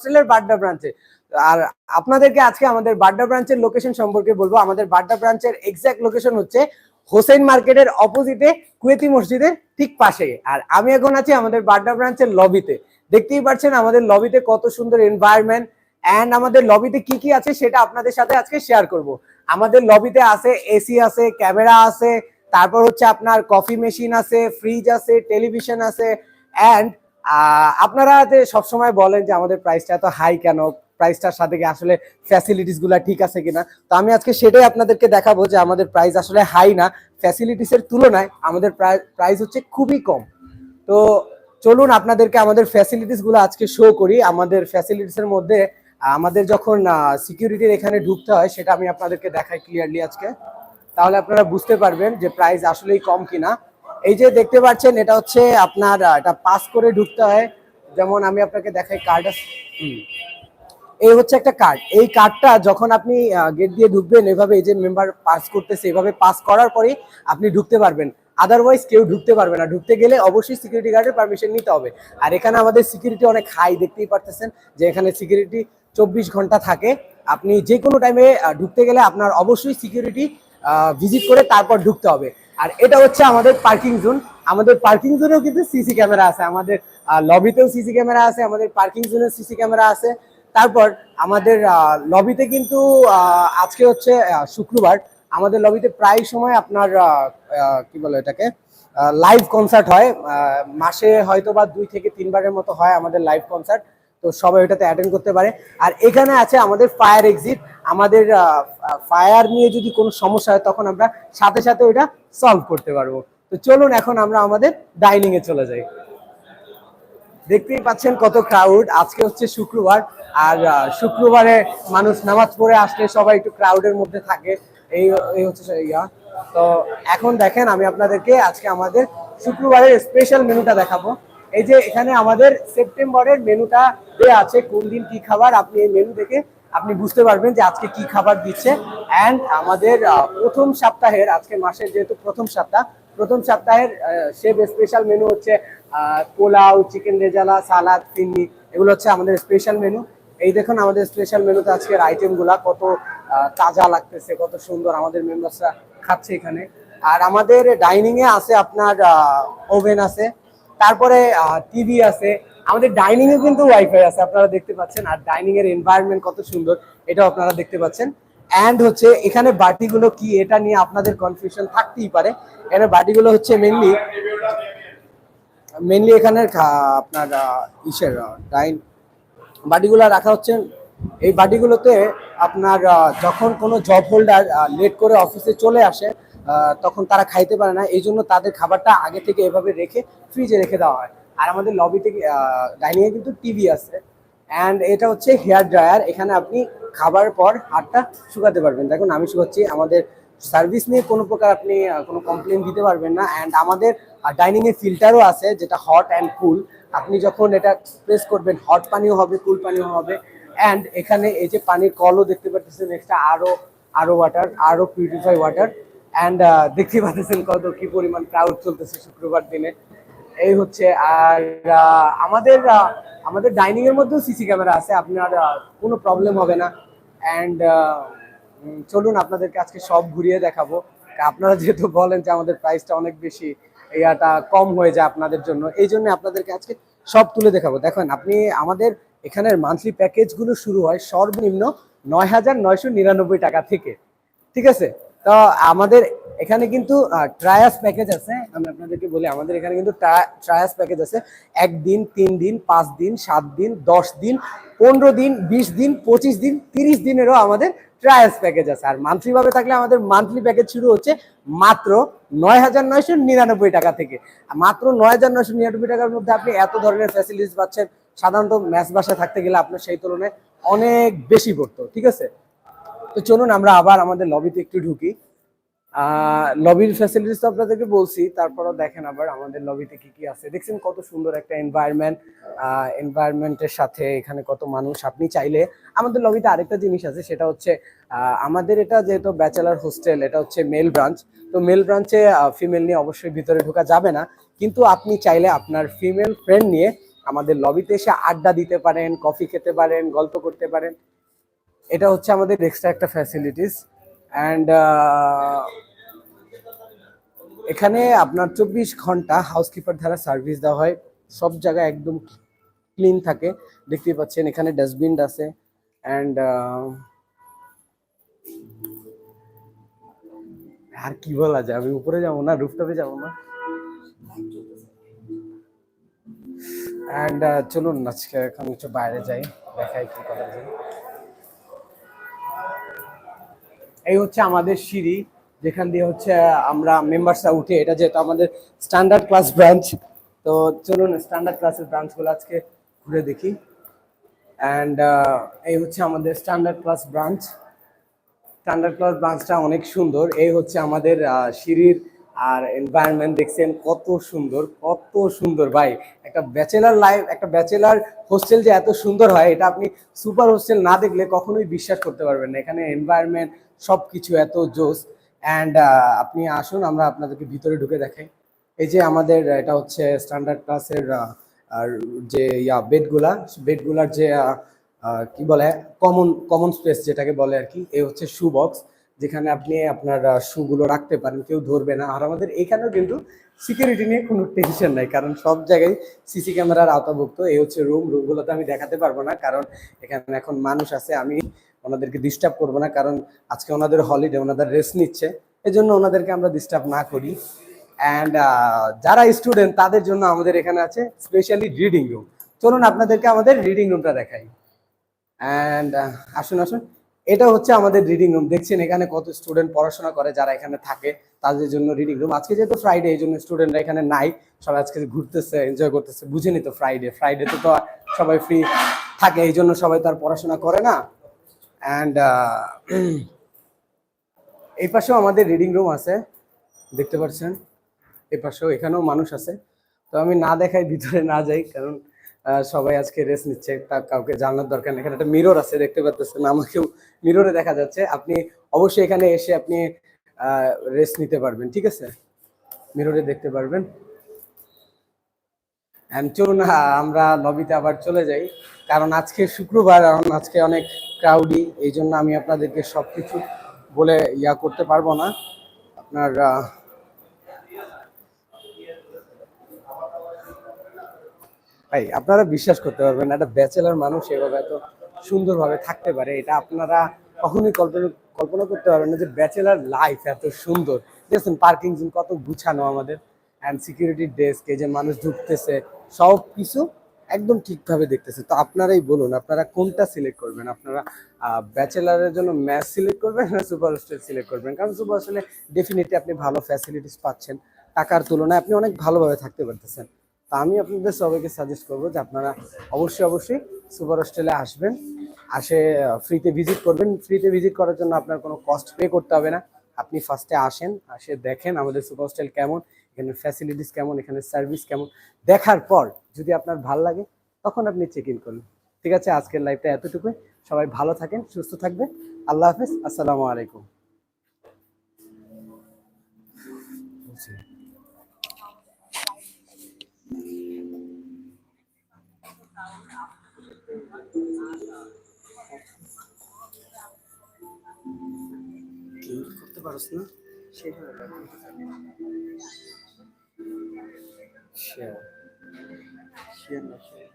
হোস্টেলের বাড্ডা ব্রাঞ্চে আর আপনাদেরকে আজকে আমাদের বাড্ডা ব্রাঞ্চের লোকেশন সম্পর্কে বলব। আমাদের বাড্ডা ব্রাঞ্চের এক্সাক্ট লোকেশন হচ্ছে হোসেন মার্কেটের অপোজিটে কুয়েতি মসজিদের ঠিক পাশে। আর আমি এখন আছি আমাদের বাড্ডা ব্রাঞ্চের লবিতে দেখতেই পাচ্ছেন আমাদের লবিতে কত সুন্দর এনভায়রনমেন্ট অ্যান্ড আমাদের লবিতে কি কি আছে সেটা আপনাদের সাথে আজকে শেয়ার করব। আমাদের লবিতে আছে এসি আছে ক্যামেরা আছে, তারপর হচ্ছে আপনার কফি মেশিন আছে ফ্রিজ আছে টেলিভিশন আছে। অ্যান্ড আপনারা যে সবসময় বলেন যে আমাদের প্রাইসটা এত হাই কেন? প্রাইসটার সাথে কি আসলে ফ্যাসিলিটিসগুলা ঠিক আছে কিনা? তো আমি আজকে সেটাই আপনাদেরকে দেখাবো যে আমাদের প্রাইস আসলে হাই না। ফ্যাসিলিটিস এর তুলনায় আমাদের প্রাইস হচ্ছে খুবই কম। তো চলুন আপনাদেরকে আমাদের ফ্যাসিলিটিসগুলো আজকে শো করি। আমাদের ফ্যাসিলিটিস এর মধ্যে, আমাদের যখন সিকিউরিটির এখানে ঢুকতে হয়, সেটা আমি আপনাদেরকে দেখাই ক্লিয়ারলি আজকে। তাহলে আপনারা বুঝতে পারবেন যে প্রাইস আসলেই কম কিনা। এই যে দেখতে পাচ্ছেন, এটা হচ্ছে আপনার এটা পাস করে ঢুকতে হয়। যেমন আমি আপনাকে দেখাই কার্ড এই হচ্ছে একটা কার্ড এই কার্ডটা যখন আপনি গেট দিয়ে ঢুকবেন, এভাবে এই যে মেম্বার পাস করতেছে, এভাবে পাস করার পরেই আপনি ঢুকতে পারবেন। আদারওয়াইজ কেউ ঢুকতে পারবে না। ঢুকতে গেলে অবশ্যই সিকিউরিটি গার্ডের পারমিশন নিতে হবে। আর এখানে আমাদের সিকিউরিটি অনেক হাই দেখতেই পারতেছেন যে এখানে সিকিউরিটি চব্বিশ ঘণ্টা থাকে। আপনি যে কোনো টাইমে ঢুকতে গেলে আপনার অবশ্যই সিকিউরিটি ভিজিট করে তারপর ঢুকতে হবে। আর এটা হচ্ছে আমাদের পার্কিং জোন আমাদের পার্কিং জোনেও কিন্তু সিসি ক্যামেরা আছে। আমাদের লবিতেও সিসি ক্যামেরা আছে। আমাদের পার্কিং জোনেও সিসি ক্যামেরা আছে। তারপর আমাদের লবিতে কিন্তু আজকে হচ্ছে শুক্রবার। আমাদের লবিতে প্রায় সময় আপনার কি বলে এটাকে লাইভ কনসার্ট হয়। মাসে হয়তো বা দুই থেকে তিনবারের মতো হয় আমাদের লাইভ কনসার্ট তো সবাই ওটাতে অ্যাটেন্ড করতে পারে। আর এখানে আছে আমাদের ফায়ার এক্সিট আমাদের ফায়ার নিয়ে যদি কোনো সমস্যা হয়, তখন আমরা সাথে সাথে ওটা সলভ করতে পারব। তো চলুন এখন আমরা আমাদের ডাইনিং এ চলে যাই। দেখতেই পাচ্ছেন কত ক্রাউড আজকে হচ্ছে শুক্রবার। আর শুক্রবারে মানুষ নামাজ পড়ে আসলে সবাই একটু ক্রাউডের মধ্যে থাকে। এই এই হচ্ছে ইয়া। তো এখন দেখেন আমি আপনাদেরকে আজকে আমাদের শুক্রবারের স্পেশাল মেনুটা দেখাবো। এই যে এখানে আমাদের সেপ্টেম্বরের মেনুটা দেয়া আছে, কোন দিন কি খাবার, আপনি এই মেনু দেখে আপনি বুঝতে পারবেন যে আজকে কি খাবার দিচ্ছে। অ্যান্ড আমাদের প্রথম সপ্তাহের, আজকে মাসের যেহেতু প্রথম সপ্তাহ, প্রথম সপ্তাহের শেফ স্পেশাল মেনু হচ্ছে পোলাও চিকেন রেজালা, সালাদ ফিন্নি এগুলো হচ্ছে আমাদের স্পেশাল মেনু এই দেখুন আমাদের স্পেশাল মেনুতে আজকের আইটেমগুলা কত তাজা লাগতেছে, কত সুন্দর আমাদের মেম্বার্সরা খাচ্ছে এখানে। আর আমাদের ডাইনিংয়ে আছে আপনার ওভেন আছে তারপরে টিভি আছে। আমাদের ডাইনিং এ কিন্তু ওয়াইফাই আছে, আপনারা দেখতে পাচ্ছেন। আর ডাইনিং এর এনভায়রনমেন্ট কত সুন্দর, এটাও আপনারা দেখতে পাচ্ছেন। অ্যান্ড হচ্ছে, এখানে বাটিগুলো কি, এটা নিয়ে আপনাদের কনফিউশন থাকতেই পারে। এখানে বাটিগুলো হচ্ছে মেনলি মেনলি এখানে আপনার ইসের ডাইন বাটিগুলো রাখা হচ্ছে। এই বাটিগুলোতে আপনার যখন কোনো জব হোল্ডার লেট করে অফিসে চলে আসে তখন তারা খাইতে পারে না। এই জন্য তাদের খাবারটা আগে থেকে এভাবে রেখে ফ্রিজে রেখে দেওয়া হয়। আর আমাদের লবিতে ডাইনিং এ কিন্তু টিভি আছে। অ্যান্ড এটা হচ্ছে হেয়ার ড্রায়ার এখানে আপনি খাবার পর হাতটা শুকাতে পারবেন। দেখুন, আমি শুকাচ্ছি। আমাদের সার্ভিস নিয়ে কোনো প্রকার আপনি কোনো কমপ্লেন দিতে পারবেন না। অ্যান্ড আমাদের ডাইনিং এ ফিল্টারও আছে, যেটা হট অ্যান্ড কুল আপনি যখন এটা প্রেস করবেন হট পানিও হবে কুল পানিও হবে। অ্যান্ড এখানে এই যে পানির কলও দেখতে পাচ্ছেন এক্সট্রা আরও আরও ওয়াটার আরও পিউরিফাই ওয়াটার অ্যান্ড দেখতে পাচ্ছেন কত কি পরিমাণ ক্রাউড চলতেছে শুক্রবার দিনে। এই হচ্ছে, আর আমাদের আমাদের ডাইনিং এর মধ্যেও সিসি ক্যামেরা আছে, আপনার কোনো প্রবলেম হবে না। অ্যান্ড চলুন আপনাদেরকে আজকে সব ঘুরিয়ে দেখাবো। আপনারা যেহেতু বলেন যে আমাদের প্রাইসটা অনেক বেশি ইয়াটা কম হয়ে যায় আপনাদের জন্য, এই জন্য আপনাদেরকে আজকে সব তুলে দেখাবো। দেখেন, আপনি আমাদের এখানের মান্থলি প্যাকেজগুলো শুরু হয় সর্বনিম্ন নয় হাজার নয়শো নিরানব্বই টাকা থেকে। ঠিক আছে? তো আমাদের এখানে কিন্তু ট্রায়াস প্যাকেজ আছে। আমি আপনাদেরকে বলি, আমাদের এখানে কিন্তু ট্রায়াস প্যাকেজ আছে। একদিন তিন দিন পাঁচ দিন সাত দিন দশ দিন পনেরো দিন বিশ দিন পঁচিশ দিন তিরিশ দিনেরও আমাদের ট্রায়াস প্যাকেজ আছে। আর মান্থলি ভাবে থাকলে আমাদের মান্থলি প্যাকেজ শুরু হচ্ছে মাত্র নয় হাজার নয়শো নিরানব্বই টাকা থেকে। মাত্র নয় হাজার নয়শো নিরানব্বই টাকার মধ্যে আপনি এত ধরনের ফ্যাসিলিটিস পাচ্ছেন, সাধারণত ম্যাচ বাসায় থাকতে গেলে আপনার সেই তুলনায় অনেক বেশি পড়তো, ঠিক আছে? তো চলুন আমরা আবার আমাদের লবিতে একটু ঢুকি। লবির ফ্যাসিলিটিস তো আপনাদেরকে বলছি, তারপরও দেখেন আবার আমাদের লবিতে কি কি আছে। দেখছেন কত সুন্দর একটা এনভায়রনমেন্ট এনভায়রনমেন্টের সাথে এখানে কত মানুষ। আপনি চাইলে আমাদের লবিতে আরেকটা জিনিস আছে, সেটা হচ্ছে আমাদের এটা যেহেতু ব্যাচেলার হোস্টেল এটা হচ্ছে মেল ব্রাঞ্চ তো মেল ব্রাঞ্চে ফিমেল নিয়ে অবশ্যই ভিতরে ঢোকা যাবে না। কিন্তু আপনি চাইলে আপনার ফিমেল ফ্রেন্ড নিয়ে আমাদের লবিতে এসে আড্ডা দিতে পারেন কফি খেতে পারেন, গল্প করতে পারেন। এটা হচ্ছে আমাদের এক্সট্রা একটা ফ্যাসিলিটিস অ্যান্ড এখানে আপনার চব্বিশ ঘণ্টা হাউসকিপার দ্বারা সার্ভিস দেওয়া হয়। সব জায়গায় একদম ক্লিন থাকে। দেখতেই পাচ্ছেন, এখানে ডাস্টবিন আছে। অ্যান্ড আর কি বলা যায়? আমি উপরে যাব না রুফটপে যাব না। অ্যান্ড চলুন আজকে এখন একটু বাইরে যাই, দেখাই কি করা যায়। এই হচ্ছে আমাদের সিঁড়ি, যেখান দিয়ে হচ্ছে আমরা মেম্বার্সরা উঠে, এটা যেহেতু আমাদের স্ট্যান্ডার্ড ক্লাস ব্রাঞ্চ তো চলুন স্ট্যান্ডার্ড ক্লাসের ব্রাঞ্চগুলো আজকে ঘুরে দেখি। অ্যান্ড এই হচ্ছে আমাদের standard class branch standard class ব্রাঞ্চটা অনেক সুন্দর। এই হচ্ছে আমাদের সিঁড়ির আর এনভায়রনমেন্ট দেখছেন কত সুন্দর কত সুন্দর ভাই। একটা ব্যাচেলার লাইফ একটা ব্যাচেলার হোস্টেল যে এত সুন্দর হয়, এটা আপনি সুপার হোস্টেল না দেখলে কখনোই বিশ্বাস করতে পারবেন না। এখানে এনভায়রনমেন্ট সব কিছু এত জোস। অ্যান্ড আপনি আসুন, আমরা আপনাদেরকে ভিতরে ঢুকে দেখাই। এই যে আমাদের, এটা হচ্ছে স্ট্যান্ডার্ড ক্লাসের আর যে, ইয়া বেডগুলা বেডগুলার যে কি বলে কমন কমন স্পেস যেটাকে বলে আর কি এই হচ্ছে শু বক্স যেখানে আপনি আপনার শুগুলো রাখতে পারেন, কেউ ধরবে না। আর আমাদের এখানেও কিন্তু সিকিউরিটি নিয়ে কোনো টেনশন নাই, কারণ সব জায়গায় সিসি ক্যামেরার আওতাভুক্ত। এই হচ্ছে রুম রুমগুলোতে আমি দেখাতে পারব না, কারণ এখানে এখন মানুষ আছে, আমি ওনাদেরকে ডিস্টার্ব করব না, কারণ আজকে ওনাদের হলিডে ওনাদের রেস্ট নিচ্ছে। এই জন্য ওনাদেরকে আমরা ডিস্টার্ব না করি। অ্যান্ড যারা স্টুডেন্ট তাদের জন্য আমাদের এখানে আছে স্পেশালি রিডিং রুম চলুন আপনাদেরকে আমাদের রিডিং রুমটা দেখাই। অ্যান্ড আসুন আসুন। এটা হচ্ছে আমাদের রিডিং রুম দেখছেন এখানে কত স্টুডেন্ট পড়াশোনা করে যারা এখানে থাকে, তাদের জন্য রিডিং রুম আজকে যেহেতু ফ্রাইডে এই জন্য স্টুডেন্টরা এখানে নাই। সবাই আজকে ঘুরতেছে এনজয় করতেছে। বুঝেনি তো ফ্রাইডে ফ্রাইডে তো সবাই ফ্রি থাকে, এই জন্য সবাই তো আর পড়াশোনা করে না। অ্যান্ড এই পাশেও আমাদের রিডিং রুম আছে। দেখতে পাচ্ছেন? এই পাশেও এখানেও মানুষ আছে। তো আমি না দেখাই ভিতরে না যাই, কারণ সবাই আজকে রেস্ট নিচ্ছে। তা কাউকে জানার দরকার এখানে একটা মিরর আছে, দেখতে পাচ্ছেন আমাকেও মিররে দেখা যাচ্ছে। আপনি অবশ্যই এখানে এসে আপনি রেস্ট নিতে পারবেন, ঠিক আছে? মিররে দেখতে পারবেন। চলুন আমরা লবিতে আবার চলে যাই। কারণ আজকে শুক্রবার আজকে অনেক ক্রাউডি এই জন্য আমি আপনাদেরকে সবকিছু বলে ইয়া করতে পারব না। আপনার ভাই, আপনারা বিশ্বাস করতে পারবেন একটা ব্যাচেলার মানুষ এভাবে এত সুন্দরভাবে থাকতে পারে, এটা আপনারা কখনোই কল্পনা কল্পনা করতে পারবেন না যে ব্যাচেলার লাইফ এত সুন্দর। দেখছেন পার্কিং জোন কত গুছানো আমাদের অ্যান্ড সিকিউরিটি ডেস্ক এই যে মানুষ ঢুকতেছে, সব কিছু একদম ঠিকভাবে দেখতেছে। তো আপনারাই বলুন, আপনারা কোনটা সিলেক্ট করবেন? আপনারা ব্যাচেলারের জন্য ম্যাচ সিলেক্ট করবেন না সুপার হোস্টেল সিলেক্ট করবেন? কারণ সুপার হোস্টেলে ডেফিনেটলি আপনি ভালো ফ্যাসিলিটিস পাচ্ছেন, টাকার তুলনায় আপনি অনেক ভালোভাবে থাকতে পারতেছেন। তা আমি আপনাদের সবাইকে সাজেস্ট করব যে আপনারা অবশ্যই অবশ্যই সুপার হোস্টেলে আসবেন। আসে ফ্রিতে ভিজিট করবেন। ফ্রিতে ভিজিট করার জন্য আপনার কোনো কস্ট পে করতে হবে না। আপনি ফার্স্টে আসেন, আসে দেখেন আমাদের সুপার হোস্টেল কেমন, এখানে ফ্যাসিলিটিস কেমন, এখানে সার্ভিস কেমন। দেখার পর যদি আপনার ভালো লাগে, তখন আপনি চেক ইন করুন। ঠিক আছে? আজকের লাইফটা এতটুকুই। সবাই ভালো থাকেন, সুস্থ থাকবেন। আল্লাহ হাফেজ। আসসালামু আলাইকুম। করতে পারছ না শেয়ার শেয়ার না শেয়ার